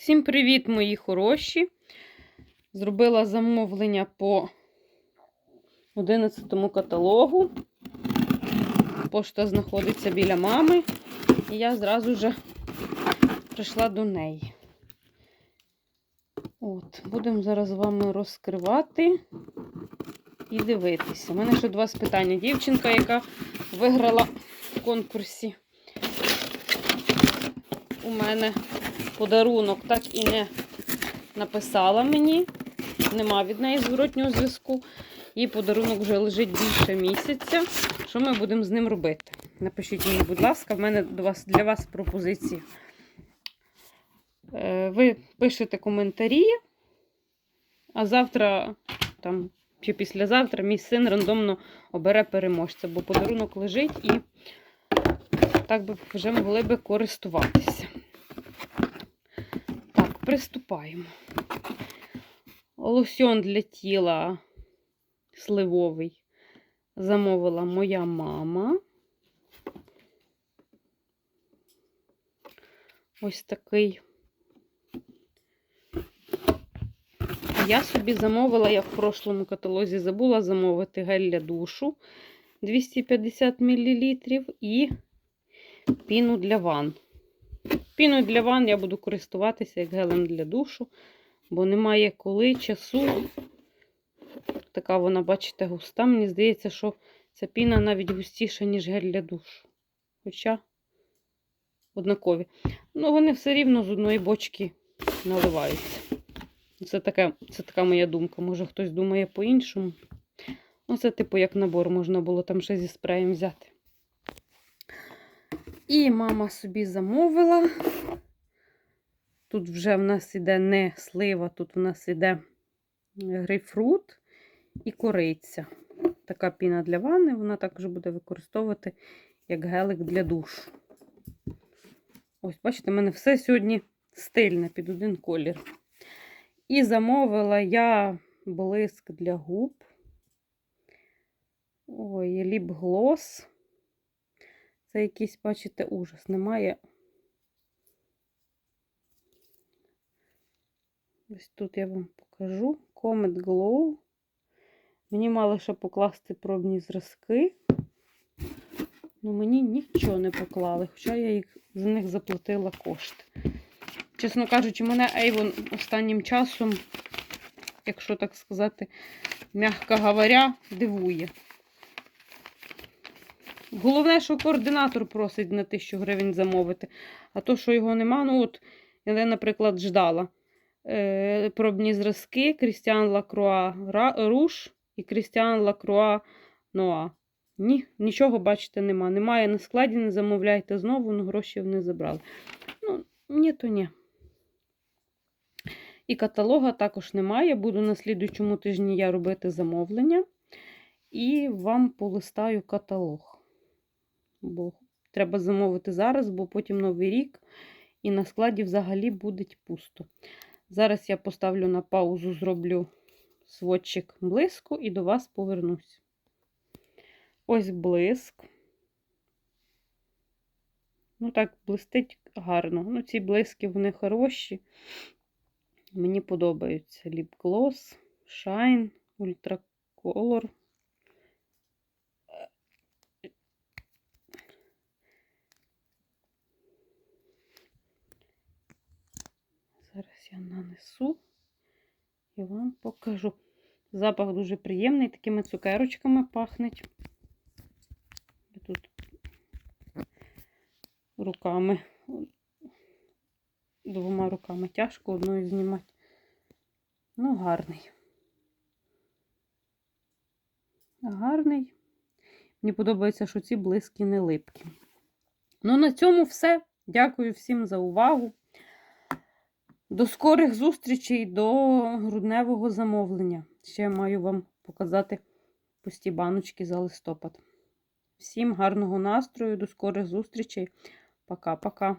Всім привіт, мої хороші. Зробила замовлення по 11 каталогу. Пошта знаходиться біля мами, і я зразу вже прийшла до неї. От, будемо зараз з вами розкривати і дивитися. У мене ще два питання. Дівчинка, яка виграла в конкурсі у мене подарунок так і не написала мені. Нема від неї зворотнього зв'язку. Її подарунок вже лежить більше місяця. Що ми будемо з ним робити? Напишіть мені, будь ласка, в мене до вас, для вас пропозиції. Е, Ви пишете коментарі, а завтра там, чи післязавтра мій син рандомно обере переможця, бо подарунок лежить і так би вже могли би користуватися. Приступаємо. Лосьон для тіла сливовий замовила моя мама. Ось такий. Я собі замовила, я в прошлому каталозі забула замовити гель для душу 250 мл і піну для ванн. Піну для ванн я буду користуватися як гелем для душу, бо немає коли часу. Така вона, бачите, густа. Мені здається, що ця піна навіть густіша, ніж гель для душу. Хоча однакові. Ну, вони все рівно з одної бочки наливаються. Це така, це така моя думка. Може хтось думає по-іншому. Оце, типу, як набор, можна було там ще зі спреєм взяти. І мама собі замовила. Тут вже в нас іде не слива, тут в нас іде грейпфрут і кориця. Така піна для ванни, вона також буде використовувати як гелик для душу. Ось, бачите, в мене все сьогодні стильне під один колір. І замовила я блиск для губ. Ой, ліп-глос. Це якийсь, бачите, ужас. Немає. Ось тут я вам покажу. Comet Glow. Мені мали ще покласти пробні зразки. Ну, мені нічого не поклали, хоча я їх, за них заплатила кошти. Чесно кажучи, мене Avon останнім часом, якщо так сказати, м'яко говоря, дивує. Головне, що координатор просить на 1000 гривень замовити. А то, що його нема, ну от, я, наприклад, ждала е, пробні зразки Крістіан Лакруа Руш і Крістіан Лакруа Ноа. Ні, нічого, бачите, нема. Немає на складі, не замовляйте знову, ну гроші вони забрали. Ну, ні, то ні. І каталога також немає. Буду на слідуючому тижні я робити замовлення. І вам полистаю каталог. Бо треба замовити зараз, бо потім новий рік, і на складі взагалі буде пусто. Зараз я поставлю на паузу, зроблю сводчик блиску і до вас повернусь. Ось блиск. Ну, так, блистить гарно. Ну, ці блиски вони хороші. Мені подобаються Lip Gloss, Shine, Color. Зараз я нанесу і вам покажу. Запах дуже приємний, такими цукерочками пахнеть. Тут руками, двома руками тяжко одною знімати. Ну, гарний. Гарний. Мені подобається, що ці блиски не липкі. Ну, на цьому все. Дякую всім за увагу. До скорих зустрічей до грудневого замовлення. Ще маю вам показати пусті баночки за листопад. Всім гарного настрою, до скорих зустрічей. Пока-пока.